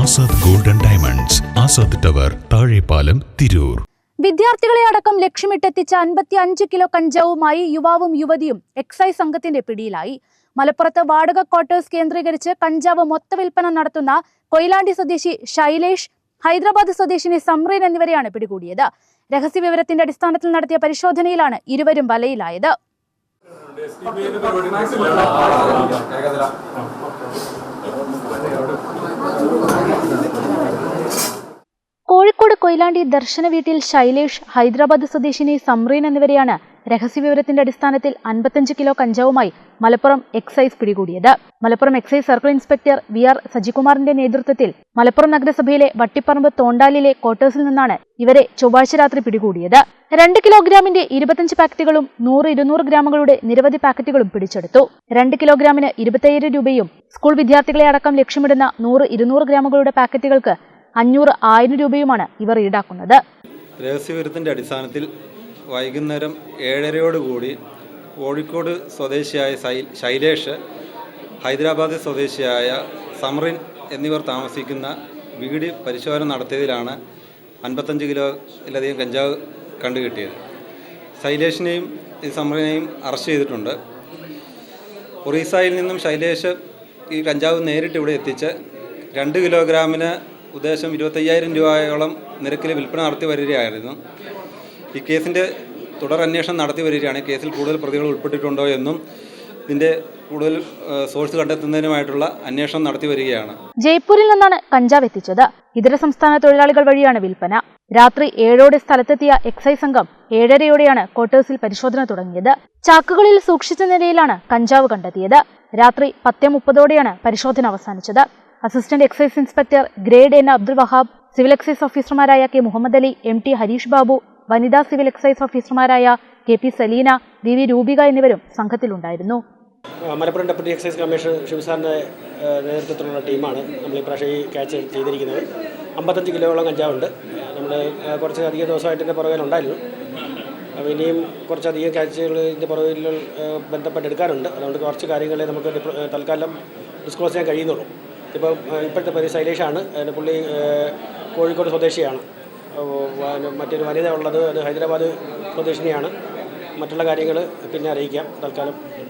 Azad golden diamonds Azad tower Thazhepalam Tirur. വിദ്യാർത്ഥികളെ അടക്കം ലക്ഷ്യമിട്ടെത്തിച്ച അൻപത്തി അഞ്ച് കിലോ കഞ്ചാവുമായി യുവാവും യുവതിയും എക്സൈസ് സംഘത്തിന്റെ പിടിയിലായി. മലപ്പുറത്ത് വാടക ക്വാർട്ടേഴ്സ് കേന്ദ്രീകരിച്ച് കഞ്ചാവ് മൊത്തവിൽപ്പന നടത്തുന്ന കൊയിലാണ്ടി സ്വദേശി ശൈലേഷ് ഹൈദരാബാദ് സ്വദേശിനി സമ്രീൻ എന്നിവരെയാണ് പിടികൂടിയത്. രഹസ്യ വിവരത്തിന്റെ അടിസ്ഥാനത്തിൽ നടത്തിയ പരിശോധനയിലാണ് ഇരുവരും വലയിലായത് കോഴിക്കോട് കൊയിലാണ്ടി ദർശന വീട്ടിൽ ശൈലേഷ് ഹൈദരാബാദ് സ്വദേശിനി സംറീൻ എന്നിവരെയാണ് രഹസ്യവിവരത്തിന്റെ അടിസ്ഥാനത്തിൽ അൻപത്തഞ്ച് കിലോ കഞ്ചാവുമായി മലപ്പുറം എക്സൈസ് പിടികൂടിയത്. Malappuram excise circle inspector V R സജികുമാറിന്റെ നേതൃത്വത്തിൽ മലപ്പുറം നഗരസഭയിലെ വട്ടിപ്പറമ്പ് തോണ്ടാലിലെ ക്വാർട്ടേഴ്സിൽ നിന്നാണ് ഇവരെ ചൊവ്വാഴ്ച രാത്രി പിടികൂടിയത്. രണ്ട് കിലോഗ്രാമിന്റെ ഇരുപത്തഞ്ച് പാക്കറ്റുകളും നൂറ് ഇരുന്നൂറ് ഗ്രാമുകളുടെ നിരവധി പാക്കറ്റുകളും പിടിച്ചെടുത്തു. രണ്ട് കിലോഗ്രാമിന് ഇരുപത്തയ്യായിരം രൂപയും സ്കൂൾ വിദ്യാർത്ഥികളെ അടക്കം ലക്ഷ്യമിടുന്ന നൂറ് ഇരുന്നൂറ് ഗ്രാമുകളുടെ പാക്കറ്റുകൾക്ക് അഞ്ഞൂറ് ആയിരം രൂപയുമാണ് ഇവർ ഈടാക്കുന്നത്. രഹസ്യവിവരത്തിന്റെ അടിസ്ഥാനത്തിൽ വൈകുന്നേരം ഏഴരയോടുകൂടി കോഴിക്കോട് സ്വദേശിയായ ശൈലേഷ് ഹൈദരാബാദ് സ്വദേശിയായ സമറിൻ എന്നിവർ താമസിക്കുന്ന വീട് പരിശോധന നടത്തിയതിലാണ് അൻപത്തഞ്ച് കിലോയിലധികം കഞ്ചാവ് കണ്ടുകിട്ടിയത്. ശൈലേഷിനെയും സമറിനെയും അറസ്റ്റ് ചെയ്തിട്ടുണ്ട്. ഒറീസയിൽ നിന്നും ശൈലേഷ് ഈ കഞ്ചാവ് നേരിട്ട് ഇവിടെ എത്തിച്ച് രണ്ട് കിലോഗ്രാമിന് ഉദ്ദേശം ഇരുപത്തയ്യായിരം രൂപയോളം നിരക്കിൽ വിൽപ്പന നടത്തി വരികയായിരുന്നു. ഈ കേസിന്റെ തുടർ അന്വേഷണം നടത്തി വരികയാണ്. കേസിൽ കൂടുതൽ പ്രതികൾ ഉൾപ്പെട്ടിട്ടുണ്ടോ എന്നും ഇതിന്റെ കൂടുതൽ സോഴ്സ് കണ്ടെത്തുന്നതിനുമായിട്ടുള്ള അന്വേഷണം നടത്തി വരികയാണ്. ജയ്പൂരിൽ നിന്നാണ് കഞ്ചാവ് എത്തിച്ചത്. ഇതര സംസ്ഥാന തൊഴിലാളികൾ വഴിയാണ് വിൽപ്പന. രാത്രി ഏഴോടെ സ്ഥലത്തെത്തിയ എക്സൈസ് സംഘം ഏഴരയോടെയാണ് ക്വാർട്ടേഴ്സിൽ പരിശോധന തുടങ്ങിയത്. ചാക്കുകളിൽ സൂക്ഷിച്ച നിലയിലാണ് കഞ്ചാവ് കണ്ടെത്തിയത്. രാത്രി പത്തേ മുപ്പതോടെയാണ് പരിശോധന അവസാനിച്ചത്. Assistant excise inspector grade N Abdul Wahab civil excise ഓഫീസർമാരായ K Muhammad Ali M T Harish Babu വനിതാ സിവിൽ എക്സൈസ് ഓഫീസർമാരായ K P Salina V V Rupika എന്നിവരും സംഘത്തിലുണ്ടായിരുന്നു. മലപ്പുറം ഡെപ്യൂട്ടി എക്സൈസ് കമ്മീഷണർ ശിവസാറിന്റെ നേതൃത്വത്തിലുള്ള ടീമാണ് നമ്മൾ ഈ പ്രാവശ്യം ഈ ക്യാച്ച് ചെയ്തിരിക്കുന്നത്. അമ്പത്തഞ്ച് കിലോയോളം കഞ്ചാവുണ്ട്. നമ്മൾ കുറച്ച് അധികം ദിവസമായിട്ട് ഇതിന്റെ പുറകിലുണ്ടായിരുന്നു അപ്പോൾ ഇനിയും കുറച്ചധികം ക്യാച്ചുകൾ ഇതിന്റെ പുറകിൽ ആ, ബന്ധപ്പെട്ട് എടുക്കാറുണ്ട് അതുകൊണ്ട് കുറച്ച് കാര്യങ്ങളെ നമുക്ക് തൽക്കാലം ഡിസ്ക്ലോസ് ചെയ്യാൻ കഴിയുന്നുള്ളൂ. ഇപ്പോൾ ഇപ്പോഴത്തെ പേര് ശൈലേഷാണ്. അതിന് പുള്ളി കോഴിക്കോട് സ്വദേശിയാണ്. മറ്റൊരു വനിത ഉള്ളത് അത് ഹൈദരാബാദ് സ്വദേശിനിയാണ്. മറ്റുള്ള കാര്യങ്ങൾ പിന്നെ അറിയിക്കാം. തൽക്കാലം.